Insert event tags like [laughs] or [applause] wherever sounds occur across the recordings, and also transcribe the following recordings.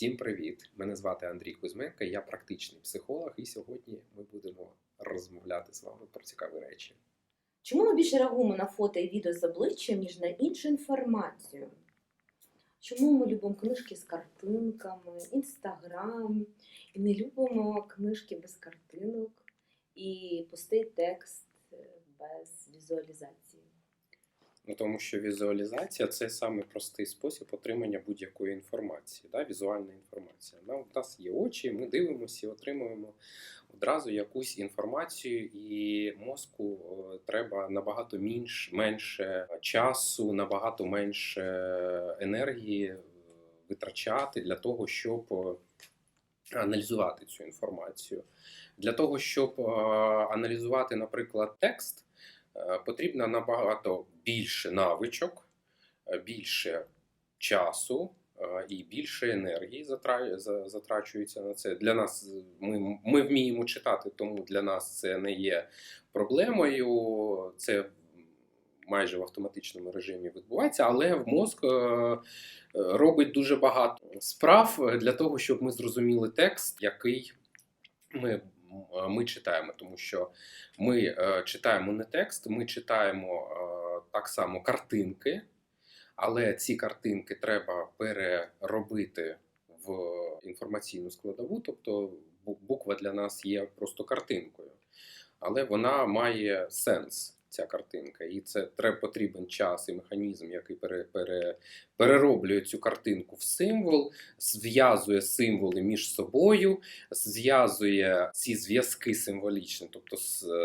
Всім привіт! Мене звати Андрій Кузьменко, я практичний психолог, і сьогодні ми будемо розмовляти з вами про цікаві речі. Чому ми більше реагуємо на фото і відео з обличчям, ніж на іншу інформацію? Чому ми любимо книжки з картинками, інстаграм, і не любимо книжки без картинок і пустий текст без візуалізації? Ну, тому що візуалізація це саме простий спосіб отримання будь-якої інформації, да? візуальна інформація. У нас є очі, ми дивимося і отримуємо одразу якусь інформацію, і мозку треба набагато менш, менше часу, набагато менше енергії е, витрачати для того, щоб аналізувати цю інформацію. Для того, щоб аналізувати, наприклад, текст. Е, потрібно набагато більше навичок, е, більше часу е, і більше енергії затрачується на це. Для нас ми, ми вміємо читати, тому для нас це не є проблемою. Це майже в автоматичному режимі відбувається, але в мозк робить дуже багато справ для того, щоб ми зрозуміли текст, який ми, ми читаємо, тому що ми е, читаємо не текст, ми читаємо е, так само картинки, але ці картинки треба переробити в інформаційну складову, тобто буква для нас є просто картинкою, але вона має сенс. Ця картинка, і це треба потрібен час і механізм, який пере, пере, перероблює цю картинку в символ, зв'язує символи між собою, зв'язує ці зв'язки символічні, тобто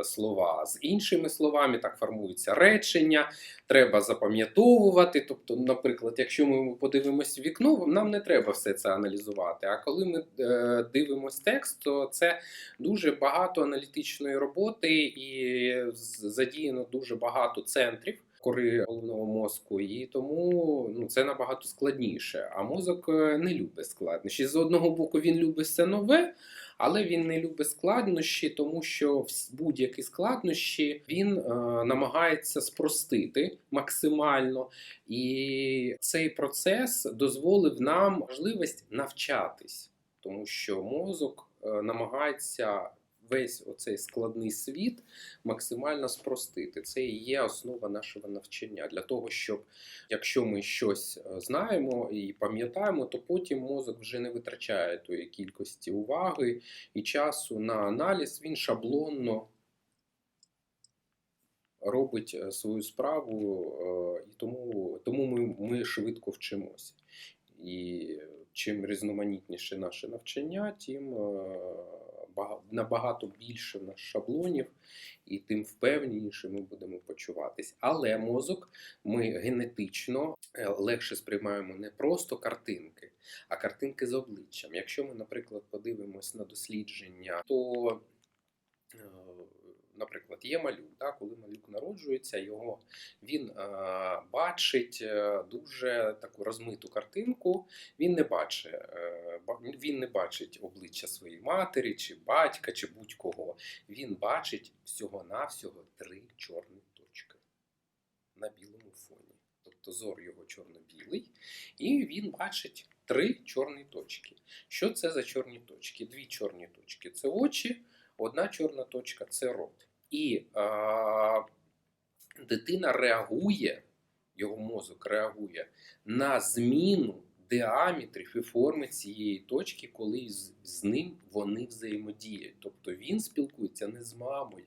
слова з іншими словами, так формуються речення. Треба запам'ятовувати. Тобто, наприклад, якщо ми подивимось вікно, нам не треба все це аналізувати. А коли ми е, дивимось текст, то це дуже багато аналітичної роботи і задіяно дуже багато центрів. Кори головного мозку, і тому ну це набагато складніше. А мозок е, не любить складнощі. З одного боку, він любить все нове, але він не любить складнощі, тому що вс- будь-які складнощі він е, намагається спростити максимально. І цей процес дозволив нам можливість навчатись, тому що мозок е, намагається. Весь оцей складний світ максимально спростити. Це і є основа нашого навчання для того, щоб якщо ми щось е, знаємо і пам'ятаємо, то потім мозок вже не витрачає тої кількості уваги і часу на аналіз. Він шаблонно робить е, свою справу, е, і тому, тому ми, ми швидко вчимося. І чим різноманітніше наше навчання, тим набагато більше на шаблонів, і тим впевненіше ми будемо почуватись. Але мозок ми генетично е, легше сприймаємо не просто картинки, а картинки з обличчям. Якщо ми, наприклад, подивимось на дослідження, то е, Наприклад, є малюк, да, коли малюк народжується, його він е, бачить е, дуже таку розмиту картинку. Він не бачить, е, він не бачить обличчя своєї матері, чи батька, чи будь-кого. Він бачить всього-навсього три чорні точки на білому фоні. Тобто зор його чорно-білий, і він бачить три чорні точки. Що це за чорні точки? Дві чорні точки це очі, одна чорна точка це рот. І а, дитина реагує, його мозок реагує на зміну діаметрів і форми цієї точки, коли з, ним вони взаємодіють. Тобто він спілкується не з мамою,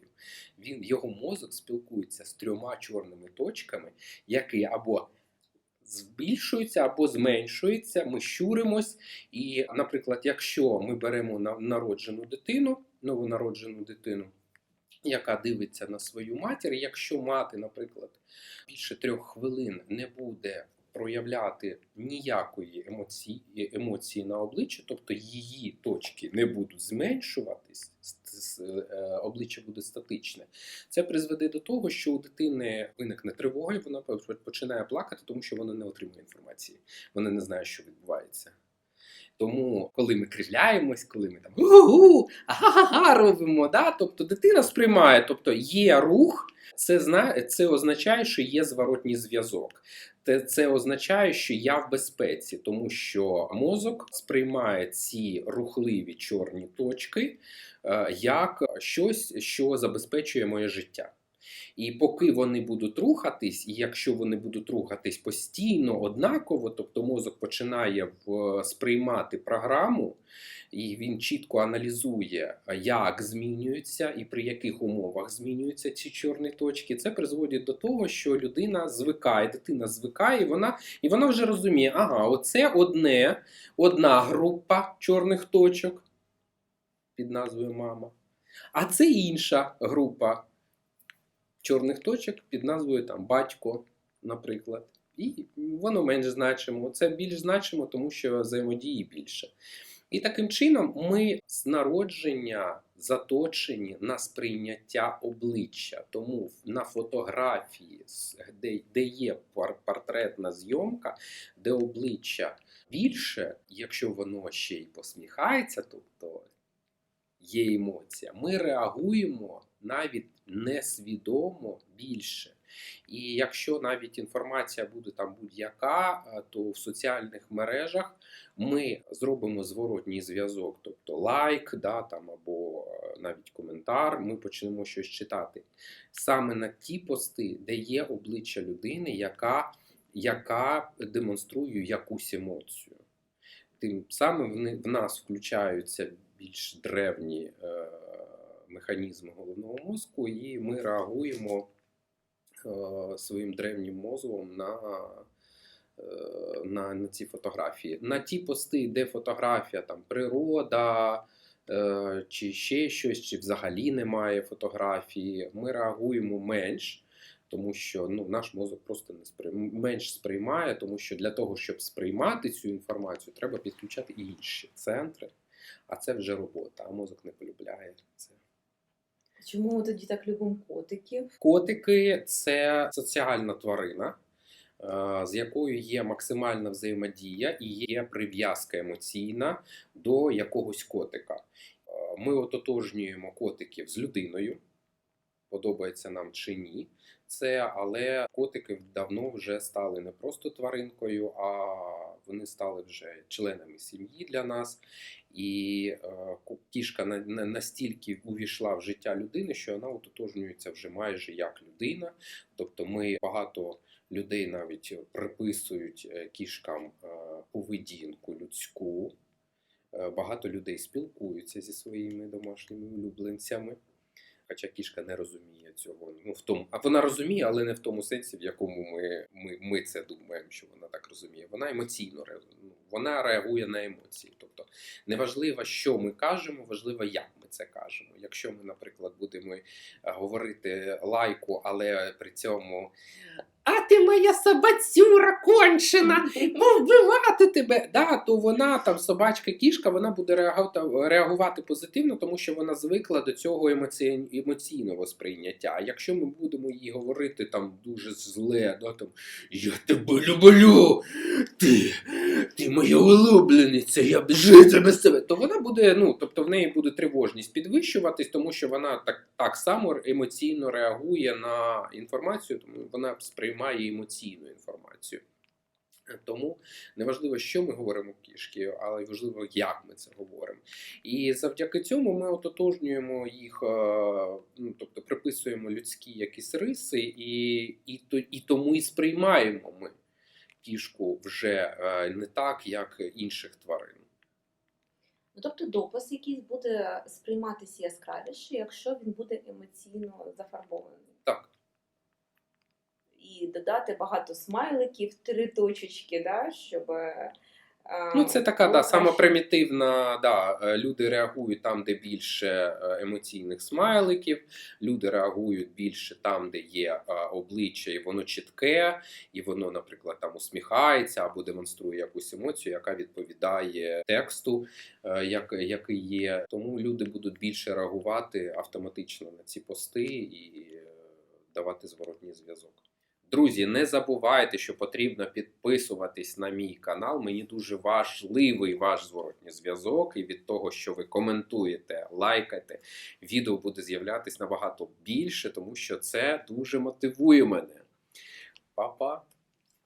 він, його мозок спілкується з трьома чорними точками, які або збільшуються або зменшуються, ми щуримось. І, наприклад, якщо ми беремо на- народжену дитину, новонароджену дитину, яка дивиться на свою матір, якщо мати, наприклад, більше трьох хвилин не буде проявляти ніякої емоції, емоції на обличчі, тобто її точки не будуть зменшуватись, е, обличчя буде статичне. Це призведе до того, що у дитини виникне тривога, і вона починає плакати, тому що вона не отримує інформації. Вона не знає, що відбувається. Тому, коли ми кривляємось, коли ми там гу-гу, ага-га робимо, да? тобто дитина сприймає, тобто є рух, це, зна... це означає, що є зворотній зв'язок. Це, це означає, що я в безпеці, тому що мозок сприймає ці рухливі чорні точки е, як щось, що забезпечує моє життя. І поки вони будуть рухатись, і якщо вони будуть рухатись постійно, однаково, тобто мозок починає сприймати програму, і він чітко аналізує, як змінюються і при яких умовах змінюються ці чорні точки, це призводить до того, що людина звикає, дитина звикає, і вона, і вона вже розуміє, ага, оце одне, одна група чорних точок під назвою мама, а це інша група чорних точок під назвою там батько, наприклад. І воно менш значимо. Це більш значимо, тому що взаємодії більше. І таким чином ми з народження заточені на сприйняття обличчя. Тому на фотографії, де, де є портретна зйомка, де обличчя більше, якщо воно ще й посміхається, тобто є емоція, ми реагуємо навіть несвідомо більше. І якщо навіть інформація буде там будь-яка, е, то в соціальних мережах ми зробимо зворотній зв'язок, тобто лайк, да, там, або е, навіть коментар, ми почнемо щось читати. Саме на ті пости, де є обличчя людини, яка, яка демонструє якусь емоцію. Тим самим в нас включаються більш древні е, механізми головного мозку, і ми реагуємо е, своїм древнім мозком на, е, на, на ці фотографії. На ті пости, де фотографія, там природа. е, Чи ще щось, чи взагалі немає фотографії, ми реагуємо менш, тому що ну, наш мозок просто не сприй... менш сприймає, тому що для того, щоб сприймати цю інформацію, треба підключати інші центри, а це вже робота, а мозок не полюбляє це. Чому ми тоді так любимо котиків? Котики це соціальна тварина, е, з якою є максимальна взаємодія і є прив'язка емоційна до якогось котика. Е, Ми ототожнюємо котиків з людиною, подобається нам чи ні. Це, але котики давно вже стали не просто тваринкою, а вони стали вже членами сім'ї для нас. І е, кішка на, на, настільки увійшла в життя людини, що вона ототожнюється вже майже як людина. Тобто ми багато людей навіть приписують е, кішкам е, поведінку людську. Багато людей спілкуються зі своїми домашніми улюбленцями. Хоча кішка не розуміє цього. Ну, в тому, а вона розуміє, але не в тому сенсі, в якому ми, ми, ми це думаємо, що вона так розуміє. Вона емоційно ну, вона реагує на емоції. Тобто неважливо, що ми кажемо, важливо, як ми це кажемо. Якщо ми, наприклад, будемо е, говорити лайку, але при цьому а ти моя собацюра кончена, [laughs] вбивати тебе. Да, то вона там собачка, кішка, вона буде реагувати, реагувати позитивно, тому що вона звикла до цього емоці... емоційного сприйняття. А якщо ми будемо їй говорити там дуже зле, да, там я тебе люблю, ти, ти моя улюблениця, я б жити без тебе, то вона буде, ну тобто в неї буде тривожність підвищуватись, тому що вона так, так само емоційно реагує на інформацію, тому вона сприймає емоційну інформацію. Тому неважливо, що ми говоримо кішки, але важливо, як ми це говоримо. І завдяки цьому ми ототожнюємо їх, е, ну, тобто приписуємо людські якісь риси, і, і, і тому і сприймаємо ми кішку вже е, не так, як інших тварин. Ну, тобто допис якийсь буде сприйматися яскравіше, якщо він буде емоційно зафарбований. І додати багато смайликів, три точечки, да, щоб. е, Ну, це така да, сама примітивна. Да, е, люди реагують там, де більше е, емоційних смайликів, люди реагують більше там, де є обличчя, і воно чітке, і воно, наприклад, там усміхається або демонструє якусь емоцію, яка відповідає тексту, як, який є. Тому люди будуть більше реагувати автоматично на ці пости і давати зворотній зв'язок. Друзі, не забувайте, що потрібно підписуватись на мій канал. Мені дуже важливий ваш зворотній зв'язок. І від того, що ви коментуєте, лайкаєте, відео буде з'являтись набагато більше, тому що це дуже мотивує мене. Па-па!